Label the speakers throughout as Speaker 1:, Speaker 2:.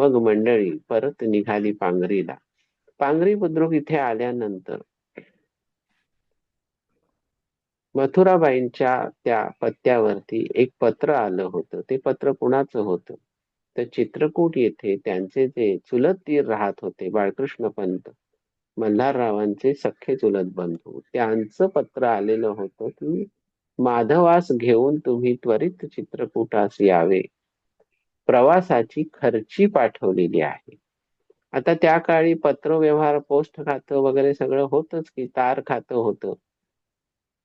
Speaker 1: मग मंडळी परत निघाली पांगरीला पांगरी बुद्रुक इथे आल्यानंतर मथुराबाईंच्या त्या पत्त्यावरती एक पत्र आलं होतं. ते पत्र कुणाचं होतं? तर चित्रकूट येथे त्यांचे जे चुलत तीर राहत होते बाळकृष्ण पंत मल्हाररावांचे सख्खे चुलत बंधू त्यांचं पत्र आलेलं होतं की माधवास घेऊन तुम्ही त्वरित चित्रकूटास यावे. प्रवासाची खर्ची पाठवलेली आहे. आता त्या काळी पत्र व्यवहार पोस्ट खातं वगैरे सगळं होतच की तार खातं होतं.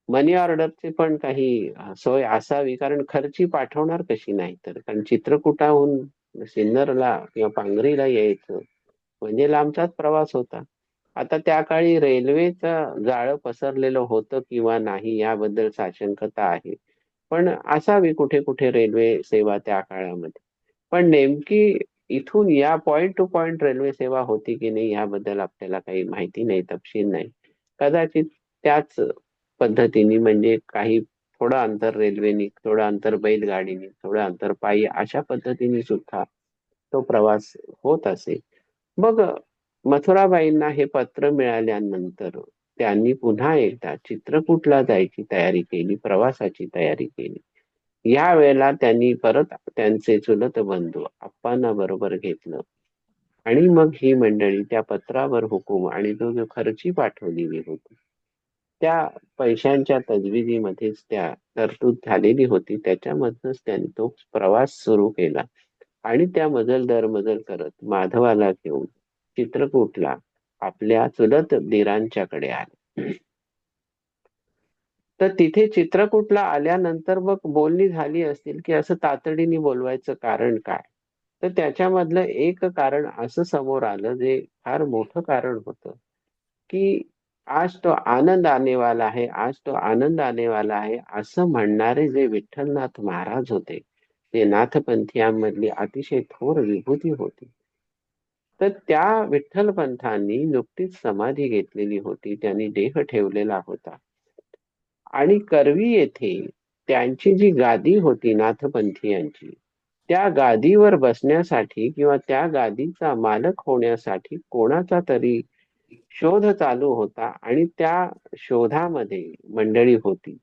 Speaker 1: मनी ऑर्डरची पण काही सोय असावी कारण खर्ची पाठवणार कशी नाही तर? कारण चित्रकुटाहून सिन्नरला किंवा पांगरीला यायचं म्हणजे लांबचाच प्रवास होता. आता त्या काळी रेल्वेचं जाळं पसरलेलं होतं किंवा नाही याबद्दल साशंकता आहे. पण असावी कुठे कुठे रेल्वे सेवा त्या काळामध्ये. पण नेमकी इथून या पॉइंट टू पॉइंट रेल्वे सेवा होती की नाही याबद्दल आपल्याला काही माहिती नाही तपशील नाही. कदाचित त्याच पद्धतीने म्हणजे काही थोडं अंतर रेल्वेनी थोडं अंतर बैलगाडीने थोडं अंतर पायी अशा पद्धतीने सुद्धा तो प्रवास होत असे. मग मथुराबाईंना हे पत्र मिळाल्यानंतर त्यांनी पुन्हा एकदा चित्रकूटला जायची तयारी केली प्रवासाची तयारी केली. या वेळेला त्यांनी परत त्यांचे चुलत बंधू आप्पांना बरोबर घेतलं. आणि मग ही मंडळी त्या पत्रावर हुकूम आणि तो जो खर्ची पाठवलेली होती त्या पैशांच्या तजविजीमध्येच त्या तरतूद झालेली होती. त्याच्यामधनच त्यांनी तो प्रवास सुरू केला आणि त्या मजल दर मजल करत माधवाला घेऊन चित्रकूटला आपल्या चुलत दिरांच्याकडे आले. तर तिथे चित्रकूटला आल्यानंतर मग बोलणी झाली असतील की असं तातडीने बोलवायचं कारण काय? तर त्याच्यामधलं एक कारण असं समोर आलं जे फार मोठं कारण होतं की आज तो आनंद आनेवाला आहे आज तो आनंद आणेवाला आहे असं म्हणणारे जे विठ्ठलनाथ महाराज होते ते नाथपंथीयांमधली अतिशय थोर विभूती होती. तर त्या विठ्ठल पंथांनी नुकतीच समाधी घेतलेली होती त्यांनी देह ठेवलेला होता. आणि करवी येथे त्यांची जी गादी होती नाथपंथीयांची त्या गादीवर बसण्यासाठी किंवा त्या गादीचा मालक होण्यासाठी कोणाचा तरी शोध चालू होता आणि त्या शोधामध्ये मंडळी होती.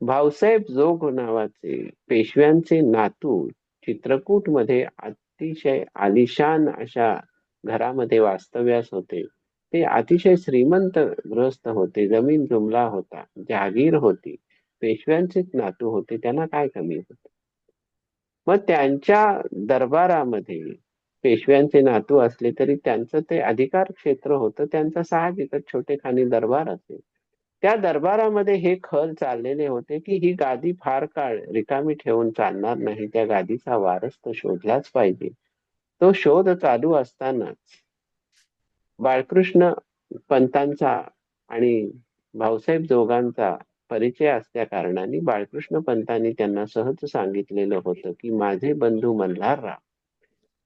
Speaker 1: भाऊसाहेब जोग नावाचे पेशव्यांचे नातू चित्रकूटमध्ये अतिशय आलिशान अशा घरामध्ये वास्तव्यास होते. ते अतिशय श्रीमंत ग्रस्त होते जमीन जुमला होता जहागीर होती पेशव्यांचेच नातू होते त्यांना काय कमी होत? मग त्यांच्या दरबारामध्ये पेशव्यांचे नातू असले तरी त्यांचं ते अधिकार क्षेत्र होतं त्यांचा साहजिकच छोटेखानी दरबार असेल त्या दरबारामध्ये हे खल चाललेले होते की ही गादी फार काळ रिकामी ठेवून चालणार नाही त्या गादीचा वारस तो शोधलाच पाहिजे. तो शोध चालू असतानाच बाळकृष्ण पंतांचा आणि भाऊसाहेब जोगांचा परिचय असल्या कारणाने बाळकृष्ण पंतांनी त्यांना सहज सांगितलेलं होतं की माझे बंधू मल्हारराव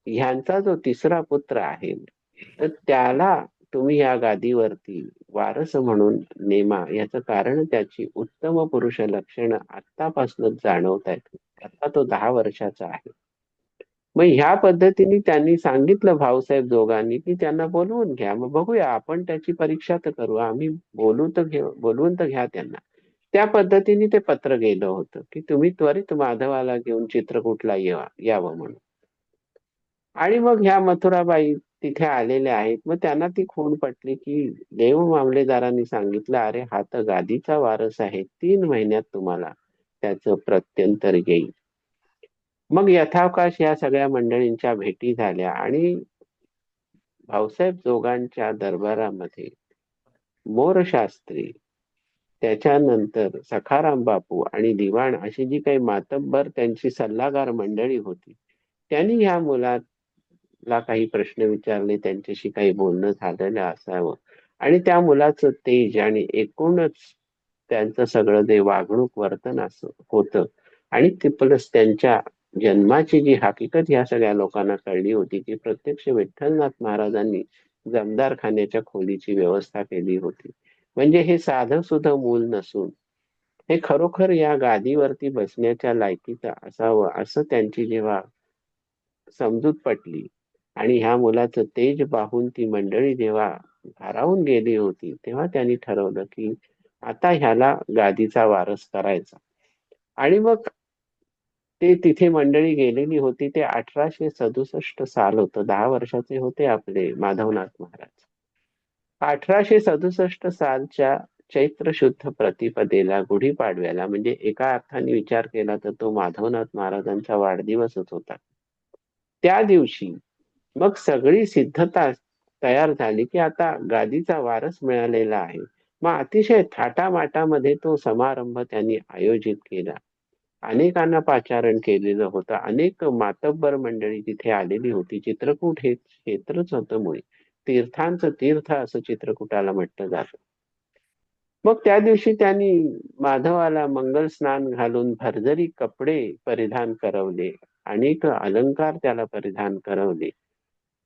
Speaker 1: ह्यांचा जो तिसरा पुत्र आहे तर त्याला तुम्ही या गादीवरती वारस म्हणून नेमा. याचं कारण त्याची उत्तम पुरुष लक्षण आतापासूनच जाणवत आहेत. आता तो दहा वर्षाचा आहे. मग ह्या पद्धतीने त्यांनी सांगितलं भाऊसाहेब दोघांनी की त्यांना बोलवून घ्या. मग बघूया आपण त्याची परीक्षा तर करू. आम्ही बोलू तर घेऊ बोलवून तर घ्या त्यांना. त्या पद्धतीने ते पत्र गेलं होतं की तुम्ही त्वरित माधवाला घेऊन चित्रकूटला येवा यावं म्हणून. आणि मग ह्या मथुराबाई तिथे आलेल्या आहेत. मग त्यांना ती खून पटली की देव मामलेदारांनी सांगितलं अरे हा तर गादीचा वारस आहे. तीन महिन्यात तुम्हाला त्याचं प्रत्यंतर येईल. मग यथावकाश या सगळ्या मंडळींच्या भेटी झाल्या आणि भाऊसाहेब जोगांच्या दरबारामध्ये मोरशास्त्री त्याच्यानंतर सखाराम बापू आणि दिवाण अशी जी काही मातब्बर त्यांची सल्लागार मंडळी होती त्यांनी ह्या मुलाला काही प्रश्न विचारले त्यांच्याशी काही बोलणं झालेलं असावं. आणि त्या मुलाचं तेज आणि एकूणच त्यांचं सगळं जे वागणूक वर्तन असं होतं आणि ते प्लस त्यांच्या जन्माची जी हकीकत ह्या सगळ्या लोकांना कळली होती की प्रत्यक्ष विठ्ठलनाथ महाराजांनी जमदार खाण्याच्या खोलीची व्यवस्था केली होती. म्हणजे हे साधं सुद्धा मूल नसून हे खरोखर या गादीवरती बसण्याच्या लायकीचं असावं असं त्यांची जेव्हा समजूत पटली आणि ह्या मुलाचं तेज पाहून ती मंडळी जेव्हा भारावून गेली होती तेव्हा त्यांनी ठरवलं की आता ह्याला गादीचा वारस करायचा. आणि मग ते तिथे मंडळी गेलेली होती. ते अठराशे सदुसष्ट साल होतं. दहा वर्षाचे होते आपले माधवनाथ महाराज. अठराशे सदुसष्ट सालच्या चैत्र शुद्ध प्रतिपदेला गुढीपाडव्याला म्हणजे एका अर्थाने विचार केला तर तो माधवनाथ महाराजांचा वाढदिवसच होता. त्या दिवशी मग सगळी सिद्धता तयार झाली की आता गादीचा वारस मिळालेला आहे. मग अतिशय थाटामाटामध्ये तो समारंभ त्यांनी आयोजित केला. अनेकांना पाचारण केलेलं होतं. अनेक मातब्बर मंडळी तिथे आलेली होती. चित्रकूट हे क्षेत्रच होतं मुळे. तीर्थांचं तीर्थ असं चित्रकूटाला म्हटलं जातं. मग त्या दिवशी त्यांनी माधवाला मंगल स्नान घालून भरजरी कपडे परिधान करवले. अनेक अलंकार त्याला परिधान करवले.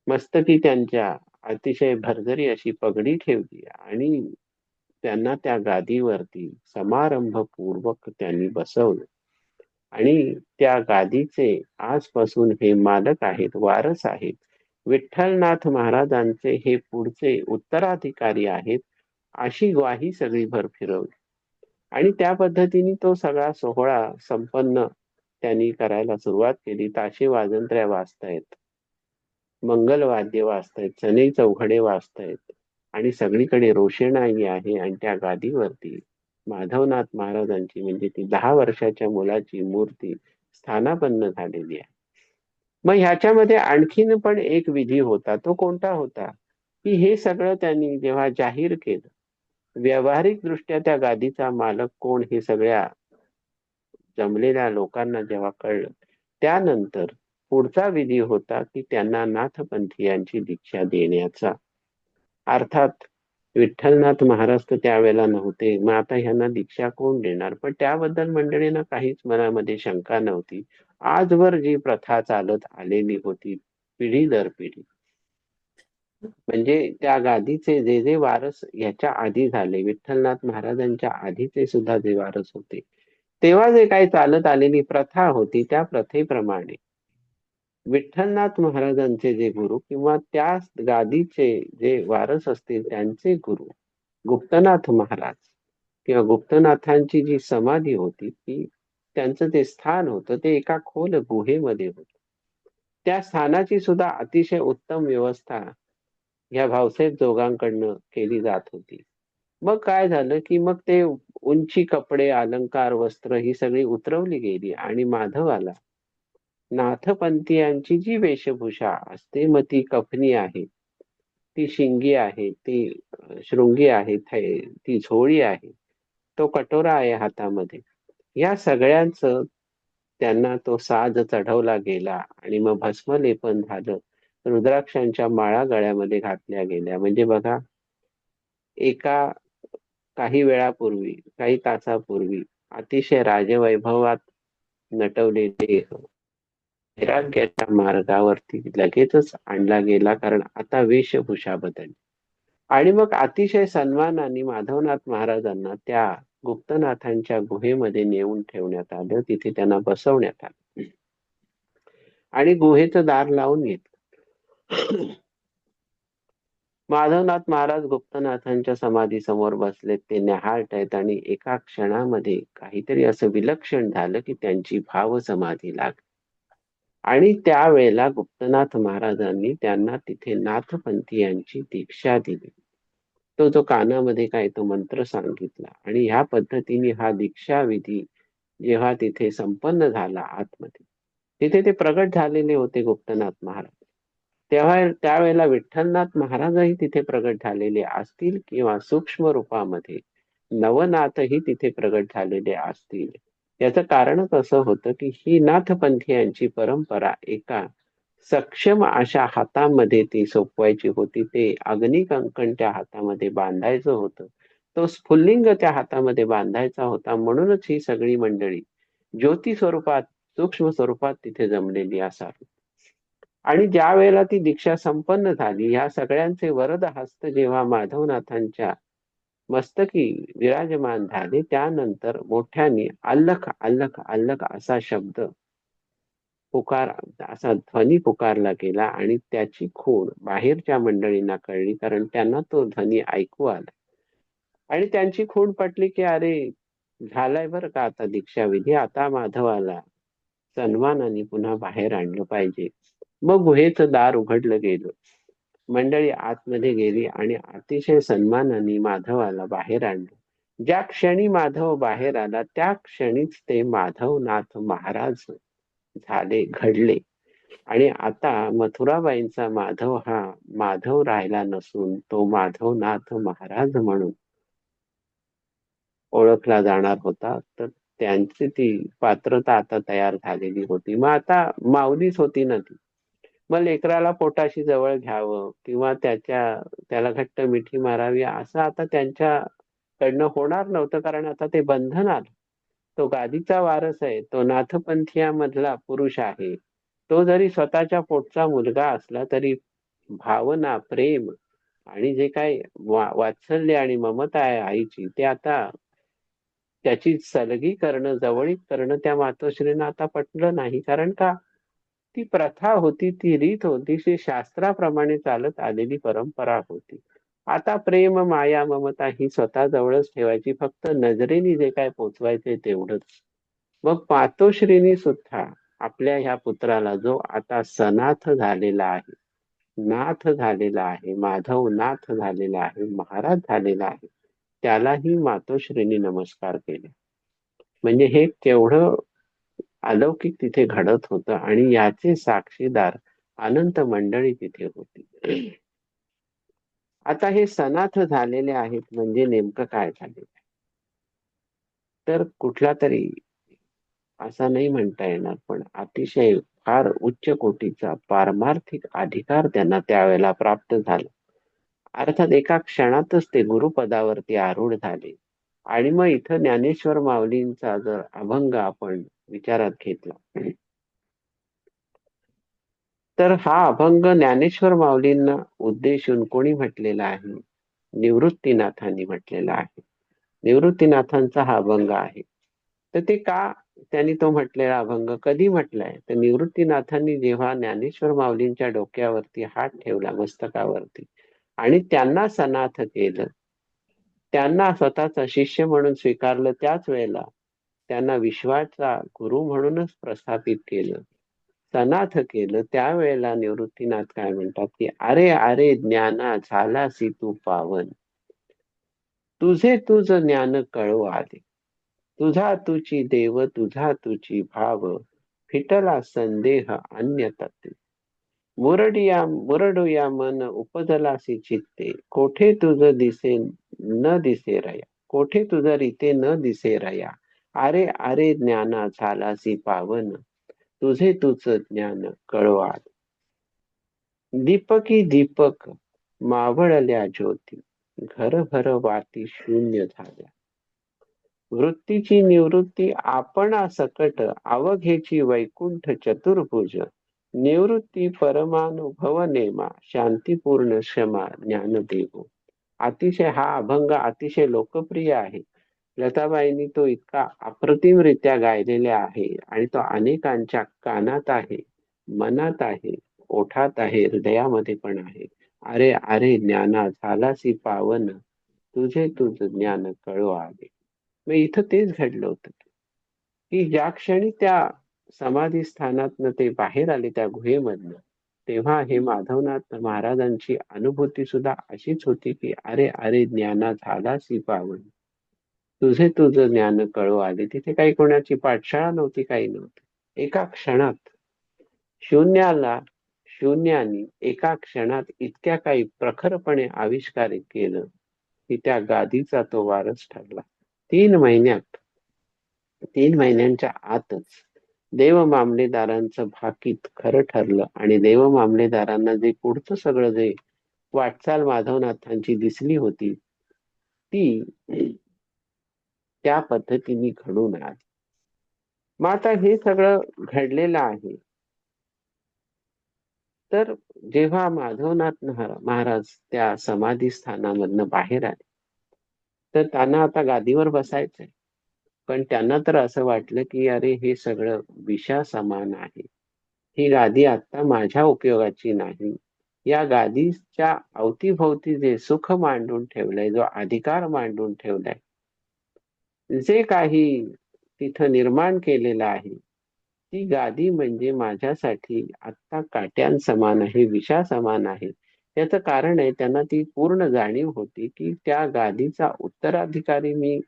Speaker 1: मस्तकी त्यांच्या अतिशय भरजरी अशी पगडी ठेवली आणि त्यांना त्या गादीवरती समारंभपूर्वक त्यांनी बसवलं. आणि त्या गादीचे आजपासून हे मालक आहेत वारस आहेत. विठ्ठलनाथ महाराजांचे हे पुढचे उत्तराधिकारी आहेत अशी ग्वाही सगळी भर फिरवली. आणि त्या पद्धतीने तो सगळा सोहळा संपन्न त्यांनी करायला सुरुवात केली. ताशे वाजंत्र्या वाजतायत मंगलवाद्य वाजतायत चने चौघडे वाजतायत आणि सगळीकडे रोषणाई आहे आणि त्या गादीवरती माधवनाथ महाराजांची म्हणजे ती दहा वर्षाच्या मुलाची मूर्ती स्थानापन्न झालेली आहे. मग ह्याच्यामध्ये आणखीन पण एक विधी होता तो कोणता होता? की हे सगळं त्यांनी जेव्हा जाहीर केलं व्यावहारिक दृष्ट्या त्या गादीचा मालक कोण हे सगळ्या जमलेल्या लोकांना जेव्हा कळलं त्यानंतर पुढचा विधी होता की त्यांना नाथपंथीयांची दीक्षा देण्याचा. अर्थात विठ्ठलनाथ महाराज तर त्यावेळेला नव्हते. मग आता ह्यांना दीक्षा कोण देणार? पण त्याबद्दल मंडळींना काहीच मनामध्ये शंका नव्हती. आजवर जी प्रथा चालत आलेली होती पिढी दर पिढी म्हणजे त्या गादीचे जे जे वारस याच्या आधी झाले विठ्ठलनाथ महाराजांच्या आधीचे सुद्धा जे वारस होते तेव्हा जे काही चालत आलेली प्रथा होती त्या प्रथेप्रमाणे विठ्ठलनाथ महाराजांचे जे गुरु किंवा त्या गादीचे जे वारस असतील त्यांचे गुरु गुप्तनाथ महाराज किंवा गुप्तनाथांची जी समाधी होती ती त्यांचं ते स्थान होतं ते एका खोल गुहेमध्ये होत. त्या स्थानाची सुद्धा अतिशय उत्तम व्यवस्था ह्या भावसाहेब जोगांकडनं केली जात होती. मग काय झालं की मग ते उंची कपडे अलंकार वस्त्र ही सगळी उतरवली गेली आणि माधवाला नाथपंथीयांची जी वेशभूषा असते मग ती कफनी आहे ती शिंगी आहे ती शृंगी आहे ती झोळी आहे तो कटोरा आहे हातामध्ये. या सगळ्यांचं त्यांना तो साज चढवला गेला आणि मग भस्मलेपन झालं. रुद्राक्षांच्या माळा गळ्यामध्ये घातल्या गेल्या. म्हणजे बघा एका काही वेळापूर्वी काही तासापूर्वी अतिशय राजवैभवात नटवलेले वैराग्याच्या मार्गावरती. लगेचच आणला गेला कारण आता वेशभूषा बदलली. आणि मग अतिशय सन्मानाने माधवनाथ महाराजांना त्या गुप्तनाथांच्या गुहेमध्ये नेऊन ठेवण्यात आलं. तिथे त्यांना बसवण्यात आलं. आणि गुहेचं दार लावून घेतलं. माधवनाथ महाराज गुप्तनाथांच्या समाधी समोर बसलेत ते न्याहाळत आहेत आणि एका क्षणामध्ये काहीतरी असं विलक्षण झालं की त्यांची भाव समाधी लागली. आणि त्यावेळेला गुप्तनाथ महाराजांनी त्यांना तिथे नाथपंथीयांची दीक्षा दिली. तो जो कानामध्ये काय तो मंत्र सांगितला आणि ह्या पद्धतीने हा दीक्षा विधी जेव्हा तिथे संपन्न झाला आतमध्ये तिथे ते प्रगट झालेले होते गुप्तनाथ महाराज. तेव्हा त्यावेळेला विठ्ठलनाथ महाराजही तिथे प्रगट झालेले असतील किंवा सूक्ष्म रूपामध्ये नवनाथही तिथे प्रगट झालेले असतील. याचं कारणच असं होतं की ही नाथपंथीयांची परंपरा एका सक्षम अशा हातामध्ये ती सोपवायची होती. ते अग्निकंकण त्या हातामध्ये बांधायचं होतं. तो स्फुल्लिंग त्या हातामध्ये बांधायचा होता. म्हणूनच ही सगळी मंडळी ज्योती स्वरूपात सूक्ष्म स्वरूपात तिथे जमलेली असावी. आणि ज्या वेळेला ती दीक्षा संपन्न झाली ह्या सगळ्यांचे वरद हस्त जेव्हा माधवनाथांच्या मस्तकी विराजमान झाले. त्यानंतर मोठ्याने अल्लख अल्लख अल्लख असा शब्द पुकार असा ध्वनी पुकारला गेला आणि त्याची खूण बाहेरच्या मंडळींना कळली कारण त्यांना तो ध्वनी ऐकू आला. आणि त्यांची खूण पटली की अरे झालाय बरं का आता दीक्षाविधी? आता माधवाला सन्मानाने पुन्हा बाहेर आणलं पाहिजे. मग गुहेचं दार उघडलं गेलं. मंडळी आतमध्ये गेली आणि अतिशय सन्मानाने माधवाला बाहेर आणलं. ज्या क्षणी माधव बाहेर आला त्या क्षणीच ते माधवनाथ महाराज झाले घडले. आणि आता मथुराबाईंचा माधव हा माधव राहिला नसून तो माधवनाथ महाराज म्हणून ओळखला जाणार होता. तर त्यांची ती पात्रता आता तयार झालेली होती. मग आता माऊलीच होती ना ती. मग लेकराला पोटाशी जवळ घ्यावं किंवा त्याच्या त्याला घट्ट मिठी मारावी असं आता त्यांच्याकडनं होणार नव्हतं कारण आता ते बंधन आलं. तो गादीचा वारस आहे तो नाथपंथीयामधला पुरुष आहे. तो जरी स्वतःच्या पोटचा मुलगा असला तरी भावना प्रेम आणि जे काही वात्सल्य आणि ममता आहे आईची ते आता त्याची सलगी करणं जवळीक करणं त्या मातोश्रीनं आता पटलं नाही. कारण का? ती प्रथा होती ती रीत होती ती शास्त्राप्रमाणे चालत आलेली परंपरा होती. आता प्रेम माया ममता ही स्वतः जवळच ठेवायची फक्त नजरेने जे काय पोचवायचे तेवढंच. मग मातोश्रीनी सुद्धा आपल्या ह्या पुत्राला जो आता सनाथ झालेला आहे नाथ झालेला आहे माधव नाथ झालेला आहे महाराज झालेला आहे त्यालाही मातोश्रीनी नमस्कार केले. म्हणजे हे केवढं अलौकिक तिथे घडत होतं आणि याचे साक्षीदार अनंत मंडळी तिथे होती. आता हे सनाथ झालेले आहेत म्हणजे नेमकं काय झालेलं आहे? तर कुठला तरी असा नाही म्हणता येणार पण अतिशय फार उच्च कोटीचा पारमार्थिक अधिकार त्यांना त्यावेळेला प्राप्त झाला. अर्थात एका क्षणातच ते गुरुपदावरती आरूढ झाले. आणि मग इथं ज्ञानेश्वर माऊलींचा जर अभंग आपण विचारात घेतला. तर हा अभंग ज्ञानेश्वर माऊलींना उद्देशून कोणी म्हटलेला आहे? निवृत्तीनाथांनी म्हटलेला आहे. निवृत्तीनाथांचा हा अभंग आहे. तर ते का त्यांनी तो म्हटलेला अभंग? कधी म्हटलाय? तर निवृत्तीनाथांनी जेव्हा ज्ञानेश्वर माऊलींच्या डोक्यावरती हात ठेवला मस्तकावरती आणि त्यांना सनाथ केलं त्यांना स्वतःचा शिष्य म्हणून स्वीकारलं त्याच वेळेला त्यांना विश्वाचा गुरु म्हणूनच प्रस्थापित केलं. सनाथ केलं. त्यावेळेला निवृत्तीनाथ काय म्हणतात की अरे अरे ज्ञाना झालासी तू पावन. तुझे तुझ ज्ञान कळव आले. तुझा तुझी देव तुझा तुझी भाव. फिटला संदेह अन्य तत्व मुरडिया मुरडुया मन उपजलासी चित्ते. कोठे तुझ दिसे न दिसे रया? कोठे तुझ रीते न दिसे रया? अरे अरे ज्ञाना झालासी पावन. तुझे तुझ ज्ञान कळवा दीपकी दीपक मावळल्या ज्योती. घरभर वाती शून्य झाल्या. वृत्तीची निवृत्ती आपण सकट अवघेची वैकुंठ चतुर्भुज. निवृत्ती परमानुभव नेमा शांतीपूर्ण क्षमा ज्ञानदेव. अतिशय हा अभंग अतिशय लोकप्रिय आहे. लताबाईंनी तो इतका अप्रतिमरित्या गायलेला आहे आणि तो अनेकांच्या कानात आहे मनात आहे ओठात आहे हृदयामध्ये पण आहे. अरे अरे ज्ञाना झालासी पावन तुझे तुझ ज्ञान कळो आले मग इथं तेच घडलं होतं. की ज्या क्षणी त्या समाधी स्थानातनं ते बाहेर आले त्या गुहेमधनं तेव्हा हे माधवनाथ महाराजांची अनुभूती सुद्धा अशीच होती की अरे अरे ज्ञाना झालासी पावन. तुझे तुझं ज्ञान कळू आले. तिथे काही कोणाची पाठशाळा नव्हती काही नव्हती. एका क्षणात शून्याला शून्याने एका क्षणात इतक्या काही प्रखरपणे आविष्कार केलं की त्या गादीचा तो वारस ठरला. तीन महिन्यात तीन महिन्यांच्या आतच देव मामलेदारांचं भाकीत खरं ठरलं आणि देव मामलेदारांना जे पुढचं सगळं जे वाटचाल माधवनाथांची दिसली होती ती त्या पद्धतीने घडून आली. मग आता हे सगळं घडलेलं आहे. तर जेव्हा माधवनाथ महाराज त्या समाधी स्थानामधनं बाहेर आले तर त्यांना आता गादीवर बसायचंय. पण त्यांना तर असं वाटलं की अरे हे सगळं विषा समान आहे. ही गादी आता माझ्या उपयोगाची नाही. या गादीच्या अवतीभोवती जे सुख मांडून ठेवलंय जो अधिकार मांडून ठेवलाय जे काही तिथं निर्माण केलेलं आहे ती गादी म्हणजे माझ्यासाठी आत्ता काट्यां समान आहे विषा समान आहे. त्याचं कारण आहे त्यांना ती पूर्ण जाणीव होती की त्या गादीचा उत्तराधिकारी मी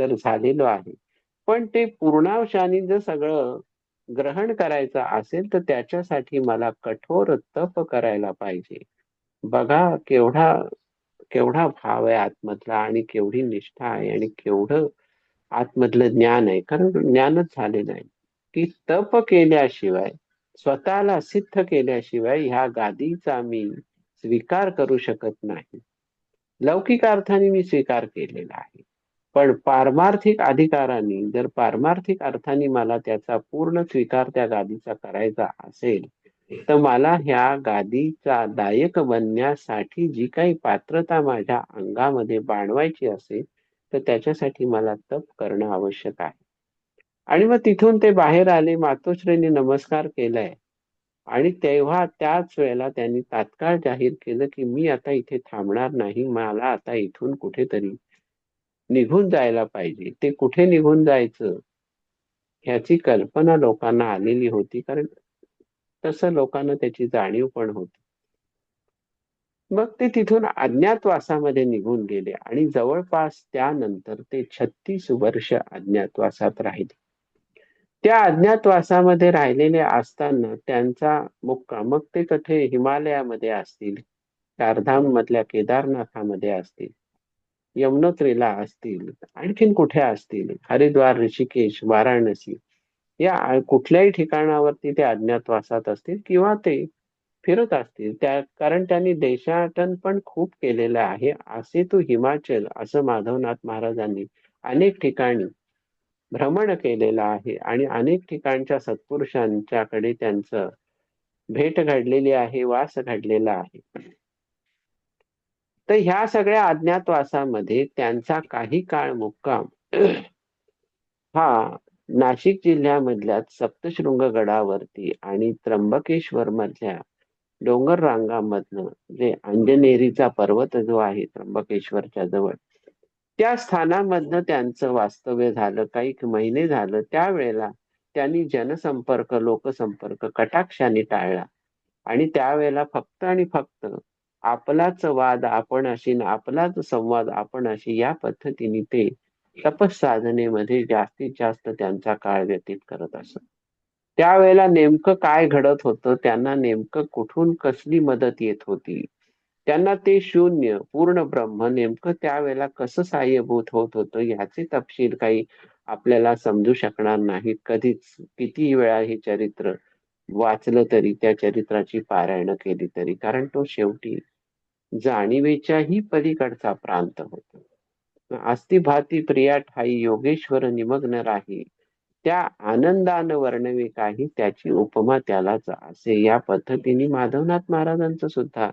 Speaker 1: तर झालेलो आहे. पण ते पूर्णावशाने जर सगळं ग्रहण करायचं असेल तर त्याच्यासाठी मला कठोर तप करायला पाहिजे. बघा केवढा केवढा भाव आहे आतमधला आणि केवढी निष्ठा आहे आणि केवढं आतमधलं ज्ञान आहे. कारण ज्ञानच झालेलं आहे. की तप केल्याशिवाय स्वतःला सिद्ध केल्याशिवाय ह्या गादीचा मी स्वीकार करू शकत नाही. लौकिक अर्थाने मी स्वीकार केलेला आहे. पण पारमार्थिक अधिकाराने जर पारमार्थिक अर्थाने मला त्याचा पूर्ण स्वीकार त्या गादीचा करायचा असेल तर मला ह्या गादीचा दायक बनण्यासाठी जी काही पात्रता माझ्या अंगामध्ये बाणवायची असेल तर त्याच्यासाठी मला तप करणं आवश्यक आहे. आणि मग तिथून ते बाहेर आले मातोश्रीने नमस्कार केलाय. आणि तेव्हा त्याच वेळेला त्यांनी तात्काळ जाहीर केलं की मी आता इथे थांबणार नाही मला आता इथून कुठेतरी निघून जायला पाहिजे. ते कुठे निघून जायचं? ह्याची कल्पना लोकांना आलेली होती. कारण तसं लोकांना त्याची जाणीव पण होती. मग ते तिथून अज्ञातवासामध्ये निघून गेले आणि जवळपास त्यानंतर ते छत्तीस वर्ष अज्ञातवासात राहिले. त्या अज्ञातवासामध्ये राहिलेले असताना त्यांचा मुक्का मग ते कथे हिमालयामध्ये असतील चारधाम मधल्या केदारनाथामध्ये असतील यमुनोत्रीला असतील आणखीन कुठे असतील? हरिद्वार ऋषिकेश वाराणसी या कुठल्याही ठिकाणावरती ते अज्ञातवासात असतील किंवा ते फिरत असतील त्या कारण त्यांनी देशाटन पण खूप केलेलं आहे. असे तो हिमाचल असं माधवनाथ महाराजांनी अनेक ठिकाणी भ्रमण केलेलं आहे आणि अनेक ठिकाणच्या सत्पुरुषांच्याकडे त्यांचं भेट घडलेली आहे वास घडलेला आहे. तर ह्या सगळ्या अज्ञातवासामध्ये त्यांचा काही काळ मुक्काम हा नाशिक जिल्ह्यामधल्या सप्तशृंग गडावरती आणि त्र्यंबकेश्वर मधल्या डोंगर रांगामधनं जे अंजनेरीचा पर्वत जो आहे त्र्यंबकेश्वरच्या जवळ त्या स्थानामधनं त्यांचं वास्तव्य झालं काही महिने झालं. त्यावेळेला त्यांनी जनसंपर्क लोकसंपर्क कटाक्षाने टाळला आणि त्यावेळेला फक्त आणि फक्त आपलाच वाद आपण अशी आपलाच संवाद आपण अशी या पद्धतीने ते तपस साधनेमध्ये जास्तीत जास्त त्यांचा काळ व्यतीत करत असत. त्यावेळेला नेमकं काय घडत होतं त्यांना नेमकं कुठून कसली मदत येत होती? त्यांना ते शून्य पूर्ण ब्रह्म नेमकं त्यावेळेला कसं सहाय्यभूत होत होतं याचे तपशील काही आपल्याला समजू शकणार नाहीत. कधीच कितीही वेळा हे चरित्र वाचलं तरी त्या चरित्राची पारायण केली तरी. कारण तो शेवटी जाणीवेच्याही पलीकडचा प्रांत होतो. अस्थिभाती प्रिया ठाई योगेश्वर निमग्न राही. त्या आनंदानं वर्णवे काही त्याची उपमा त्यालाच. असे या पद्धतीने माधवनाथ महाराजांचं सुद्धा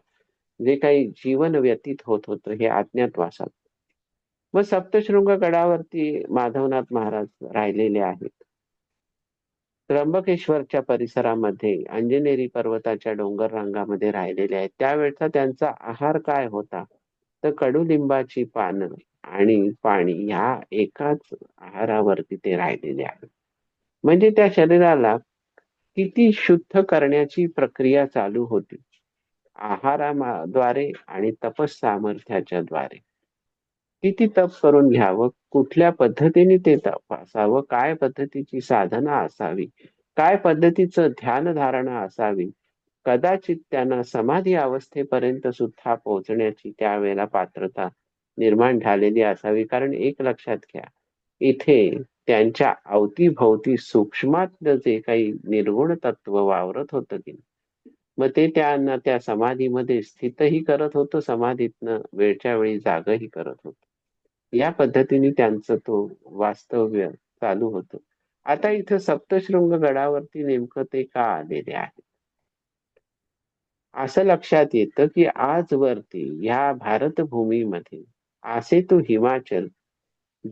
Speaker 1: जे काही जीवन व्यतीत होत होतं हे अज्ञातवासात व सप्तशृंग गडावरती माधवनाथ महाराज राहिलेले आहेत. त्र्यंबकेश्वरच्या परिसरामध्ये अंजनेरी पर्वताच्या डोंगर रांगामध्ये राहिलेले आहेत. त्यावेळचा त्यांचा आहार काय होता? तर कडुलिंबाची पानं आणि पाणी ह्या एकाच आहारावरती ते राहिलेले आहेत. म्हणजे त्या शरीराला किती शुद्ध करण्याची प्रक्रिया चालू होती? आहाराद्वारे आणि तपस सामर्थ्याच्या द्वारे. किती तप करून घ्यावं? कुठल्या पद्धतीने ते तप असावं काय पद्धतीची साधना असावी? काय पद्धतीचं ध्यान धारणा असावी? कदाचित त्यांना समाधी अवस्थेपर्यंत सुद्धा पोहोचण्याची त्यावेळेला पात्रता निर्माण झालेली असावी. कारण एक लक्षात घ्या इथे त्यांच्या अवतीभोवती सूक्ष्मातलं जे काही निर्गुण तत्व वावरत होतं की मग ते त्यांना त्या समाधीमध्ये स्थितही करत होतं समाधीतनं वेळच्या वेळी जागही करत होत. या पद्धतीने त्यांचं तो वास्तव्य चालू होतं. आता इथं सप्तशृंग गडावरती नेमकं ते का आलेले आहे असं लक्षात येतं की आजवरती ह्या भारतभूमीमध्ये असे तो हिमाचल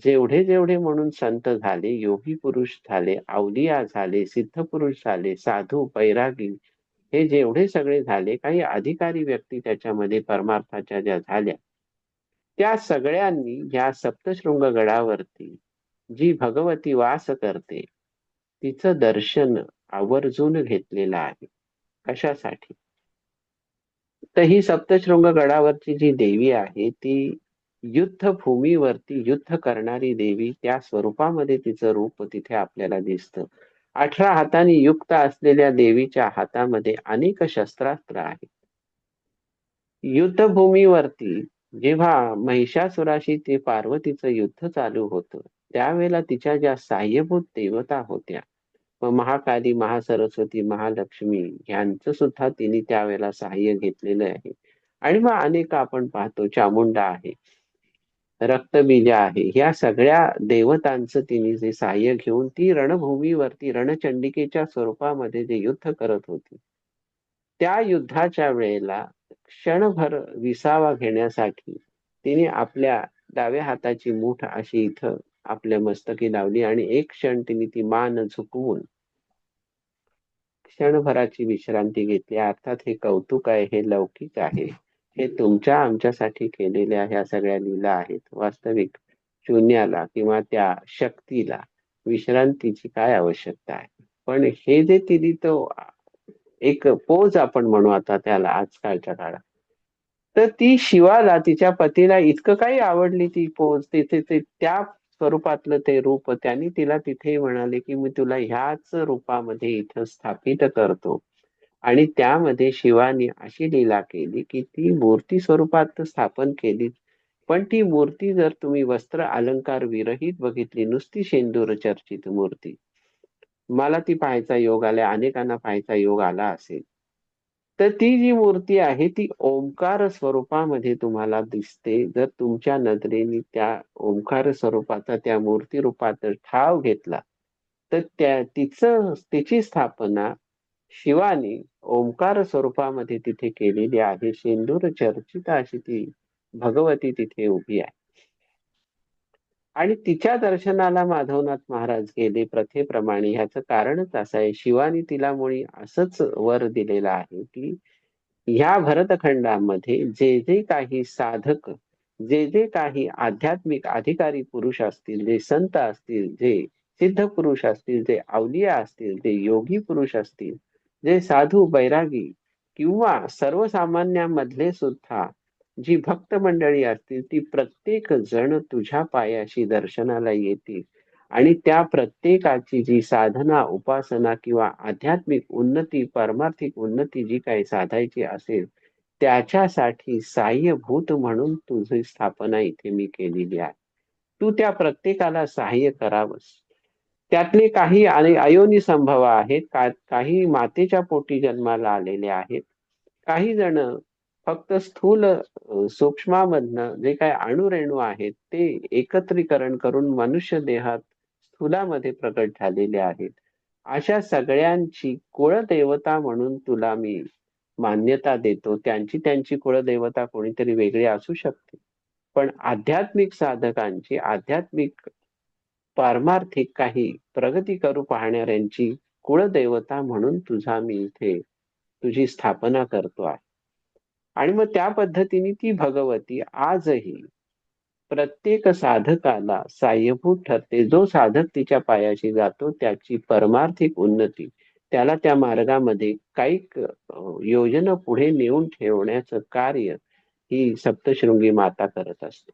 Speaker 1: जेवढे जेवढे म्हणून संत झाले योगी पुरुष झाले अवलिया झाले सिद्ध पुरुष झाले साधू बैरागी हे जेवढे सगळे झाले काही अधिकारी व्यक्ती त्याच्यामध्ये परमार्थाच्या ज्या झाल्या त्या सगळ्यांनी ह्या सप्तशृंग गडावरती जी भगवती वास करते तिचं दर्शन आवर्जून घेतलेलं आहे. कशासाठी? तर ही सप्तशृंग गडावरची जी देवी आहे ती युद्ध भूमीवरती युद्ध करणारी देवी त्या स्वरूपामध्ये तिचं रूप तिथे आपल्याला दिसतं. अठरा हातांनी युक्त असलेल्या देवीच्या हातामध्ये अनेक शस्त्रास्त्र आहेत. युद्धभूमीवरती जेव्हा महिषासुराशी ते पार्वतीचं युद्ध चालू होतं त्यावेळेला तिच्या ज्या साह्यभूत देवता होत्या महाकाली महासरस्वती महालक्ष्मी यांचं सुद्धा तिने त्यावेळेला सहाय्य घेतलेलं आहे. आणि मग अनेक आपण पाहतो चामुंडा आहे रक्तबीज आहे ह्या सगळ्या देवतांचं तिने जे सहाय्य घेऊन ती रणभूमीवरती रणचंडिकेच्या स्वरूपामध्ये जे युद्ध करत होती त्या युद्धाच्या वेळेला क्षणभर विसावा घेण्यासाठी तिने आपल्या डाव्या हाताची मूठ अशी इथं आपल्या मस्तकी लावली आणि एक क्षण तिने ती मान झुकवून क्षणभराची विश्रांती घेतली. अर्थात हे कौतुक आहे हे लौकिक आहे. हे तुमच्या आमच्यासाठी केलेल्या ह्या सगळ्या लीला आहेत. वास्तविक शून्याला किंवा त्या शक्तीला विश्रांतीची काय आवश्यकता आहे? पण हे जे तिने तो एक पोज आपण म्हणू आता त्याला आजकालच्या काळात. तर ती शिवाला तिच्या पतीला इतकं काही आवडली ती पोज तिथे ते त्या स्वरूपातलं ते रूप त्यांनी तिला तिथे म्हणाले की मी तुला ह्याच रूपामध्ये इथं स्थापित करतो. आणि त्यामध्ये शिवानी अशी लीला केली की ती मूर्ती स्वरूपात स्थापन केली. पण ती मूर्ती जर तुम्ही वस्त्र अलंकार विरहित बघितली नुसती शेंदूर चर्चित मूर्ती मला ती पाहायचा योग आला अनेकांना पाहायचा योग आला असेल. तर ती जी मूर्ती आहे ती ओंकार स्वरूपामध्ये तुम्हाला दिसते. जर तुमच्या नजरेने त्या ओंकार स्वरूपाचा त्या मूर्ती रूपात ठाव घेतला तर त्या तिचं तिची स्थापना शिवाने ओंकार स्वरूपामध्ये तिथे केलेली आहे. सिंदूर चर्चित अशी ती भगवती तिथे उभी आहे. आणि तिच्या दर्शनाला माधवनाथ महाराज गेले प्रथेप्रमाणे. ह्याचं कारणच असं आहे. शिवानी तिला मुळी असंच वर दिलेला आहे की ह्या भरतखंडामध्ये जे जे काही साधक जे जे काही आध्यात्मिक अधिकारी पुरुष असतील जे संत असतील जे सिद्ध पुरुष असतील जे अवलिया असतील जे योगी पुरुष असतील जे साधू बैरागी किंवा सर्वसामान्यांमधले सुद्धा जी भक्त मंडळी असतील ती प्रत्येक जण तुझ्या पायाशी दर्शनाला येतील. आणि त्या प्रत्येकाची जी साधना उपासना किंवा आध्यात्मिक उन्नती परमार्थिक उन्नती जी काही साधायची असेल त्याच्यासाठी साह्यभूत म्हणून तुझी स्थापना इथे मी केलेली आहे. तू त्या प्रत्येकाला सहाय्य करावंस. त्यातले काही अयोनी संभव आहेत का काही मातेच्या पोटी जन्माला आलेले आहेत. काही जण फक्त स्थूल सूक्ष्मामधनं जे काही अणुरेणू आहेत ते एकत्रीकरण करून मनुष्य देहात स्थूलामध्ये प्रकट झालेले आहेत. अशा सगळ्यांची कुळदेवता म्हणून तुला मी मान्यता देतो. त्यांची त्यांची कुळदेवता कोणीतरी वेगळी असू शकते. पण आध्यात्मिक साधकांची आध्यात्मिक पारमार्थिक काही प्रगती करू पाहणाऱ्यांची कुळदेवता म्हणून तुझा मी इथे तुझी स्थापना करतो आहे. आणि मग त्या पद्धतीने ती भगवती आजही प्रत्येक साधकाला साह्यभूत ठरते. जो साधक तिच्या पायाशी जातो त्याची परमार्थिक उन्नती त्याला त्या मार्गामध्ये काही योजना पुढे नेऊन ठेवण्याचं कार्य ही सप्तशृंगी माता करत असते.